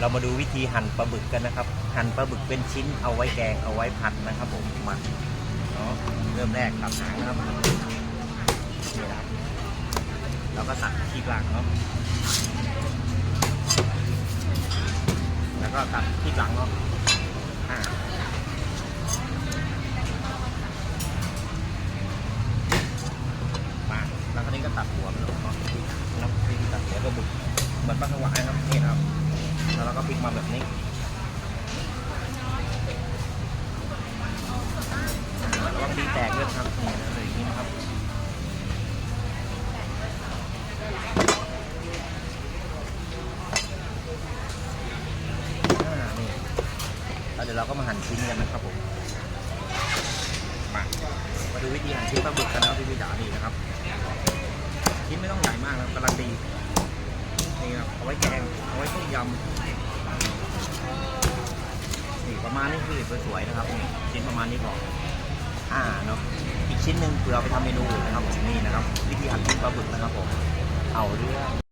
เรามาดูวิธีหั่นปลาบึกกันนะครับ หั่นปลาบึกเป็นชิ้นเอาไว้แกงเอาไว้ผัดนะครับผมมาเนาะเริ่มแรกตัดหางนะครับนี่นะเราก็ตัดที่กลางเนาะแล้วก็ตัดที่หลังเนาะอ่ามาแล้วคราวนี้ก็ตัดหัวมันเนาะนะครับวิธีตัดหัวปลาบึกเหมือนปลาสวายครับนี่นะครับ แล้วก็พลิกมาแบบนี้ระวังดีแตกด้วยครับนี่นะเลยอย่างนี้นะครับเดี๋ยวเราก็มาหั่นชิ้นกันนะครับผมมามาดูวิธีหั่นชิ้นปลาบึกกันนะครับที่พี่จ๋านี่นะครับ ชิ้นไม่ต้องใหญ่มากนะกำลังดีนี่ครับเอาไว้แกงเอาไว้ต้มยำ นี่ประมาณนี้คือสวยๆนะครับนี่ชิ้นประมาณนี้พออ่าเนาะอีกชิ้นหนึ่งเผื่อเอาไปทำเมนูอื่นนะครับผมนี่นะครับ วิธีหั่นชิ้นปลาบึกนะครับผมเอาเรื่อง